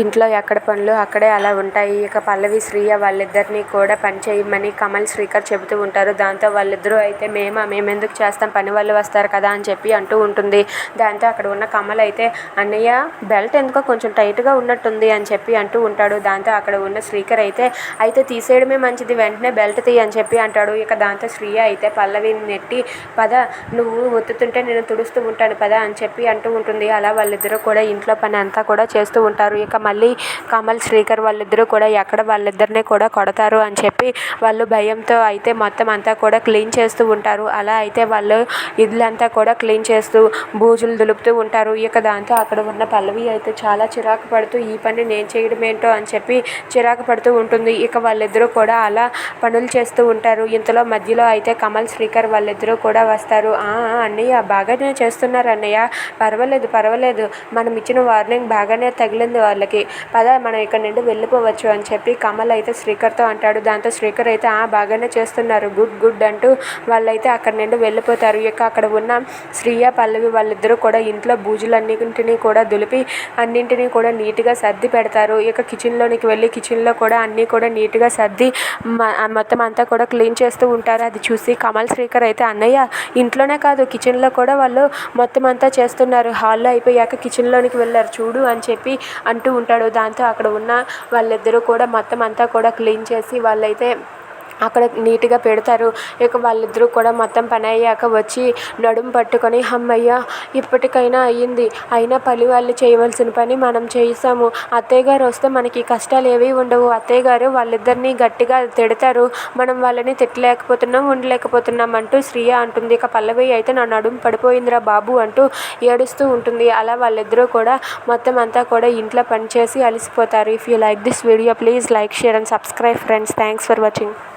ఇంట్లో ఎక్కడ పనులు అక్కడే అలా ఉంటాయి. ఇక పల్లవి శ్రీయ వాళ్ళిద్దరినీ కూడా పని చేయమని కమల్ శ్రీకర్ చెబుతూ ఉంటారు. దాంతో వాళ్ళిద్దరూ అయితే మేమా మేమెందుకు చేస్తాం? పని వాళ్ళు వస్తారు కదా అని చెప్పి అంటూ ఉంటుంది. దాంతో అక్కడ ఉన్న కమల్ అయితే అన్నయ్య బెల్ట్ ఎందుకో కొంచెం టైట్గా ఉన్నట్టుంది అని చెప్పి అంటూ ఉంటాడు. దాంతో అక్కడ ఉన్న శ్రీకర్ అయితే అయితే తీసేయడమే మంచిది వెంటనే బెల్ట్ తీయి అని చెప్పి అంటాడు. ఇక దాంతో శ్రీయ అయితే పల్లవిని నెట్టి పద నువ్వు ఒత్తుతుంటే నేను తుడుస్తూ ఉంటాను పద అని చెప్పి అంటూ ఉంటుంది. అలా వాళ్ళిద్దరూ కూడా ఇంట్లో పని అంతా కూడా చేస్తూ ఉంటారు. ఇక మళ్ళీ కమల్ శ్రీకర్ వాళ్ళిద్దరూ కూడా ఎక్కడ వాళ్ళిద్దరిని కూడా కొడతారు అని చెప్పి వాళ్ళు భయంతో అయితే మొత్తం అంతా కూడా క్లీన్ చేస్తూ ఉంటారు. అలా అయితే వాళ్ళు ఇల్లంతా కూడా క్లీన్ చేస్తూ బూజులు దులుపుతూ ఉంటారు. ఇక దాంతో అక్కడ ఉన్న పల్లవి అయితే చాలా చిరాకు పడుతూ ఈ పని నేను చేయడం ఏంటో? అని చెప్పి చిరాకు పడుతూ ఉంటుంది. ఇక వాళ్ళిద్దరూ కూడా అలా పనులు చేస్తూ ఉంటారు. ఇంతలో మధ్యలో అయితే కమల్ శ్రీకర్ వాళ్ళిద్దరూ కూడా వస్తారు. ఆ, అన్నయ్య బాగానే చేస్తున్నారు అన్నయ్య. పర్వాలేదు పర్వాలేదు. మనం ఇచ్చిన వార్నింగ్ బాగానే తగిలింది వాళ్ళకి. పద మనం ఇక్కడ నుండి వెళ్ళిపోవచ్చు అని చెప్పి కమల్ అయితే శ్రీకర్తో అంటాడు. దాంతో శ్రీకర్ అయితే "ఆ, బాగానే చేస్తున్నారు. గుడ్ గుడ్ అంటూ వాళ్ళైతే అక్కడ నుండి వెళ్ళిపోతారు. ఇక అక్కడ ఉన్న శ్రీయ పల్లవి వాళ్ళిద్దరూ కూడా ఇంట్లో బూజులన్నింటినీ కూడా దులిపి అన్నింటినీ కూడా నీట్గా సర్ది పెడతారు. ఇక కిచెన్లోనికి వెళ్ళి కిచెన్లో కూడా అన్నీ కూడా నీట్గా సర్ది మ- మొత్తం అంతా కూడా క్లీన్ చేస్తూ ఉంటారు. అది చూసి కమల్ శ్రీకర్ అయితే అన్నయ్య ఇంట్లోనే కాదు కిచెన్లో కూడా వాళ్ళు మొత్తం అంతా చేస్తున్నారు. హాల్లో అయిపోయాక కిచెన్లోనికి వెళ్ళారు. చూడు అని చెప్పి అంటూ ఉంటాడు. దాంతో అక్కడ ఉన్న వాళ్ళిద్దరూ కూడా మొత్తం అంతా కూడా క్లీన్ చేసి వాళ్ళైతే అక్కడ నీట్గా పెడతారు. ఇక వాళ్ళిద్దరూ కూడా మొత్తం పని అయ్యాక వచ్చి నడుము పట్టుకొని హమ్మయ్య ఇప్పటికైనా అయ్యింది. అయినా పని వాళ్ళు చేయవలసిన పని మనం చేసాము అత్తయ్య గారు వస్తే మనకి కష్టాలు ఏవి ఉండవు. అత్తయ్య గారు వాళ్ళిద్దరిని గట్టిగా తిడతారు. మనం వాళ్ళని తిట్టలేకపోతున్నాం ఉండలేకపోతున్నాం అంటూ శ్రీయ అంటుంది. ఇక పల్లవి అయితే నా నడుము పడిపోయిందిరా బాబు అంటూ ఏడుస్తూ ఉంటుంది. అలా వాళ్ళిద్దరూ కూడా మొత్తం అంతా కూడా ఇంట్లో పనిచేసి అలసిపోతారు. If you like this video please like share and subscribe friends thanks for watching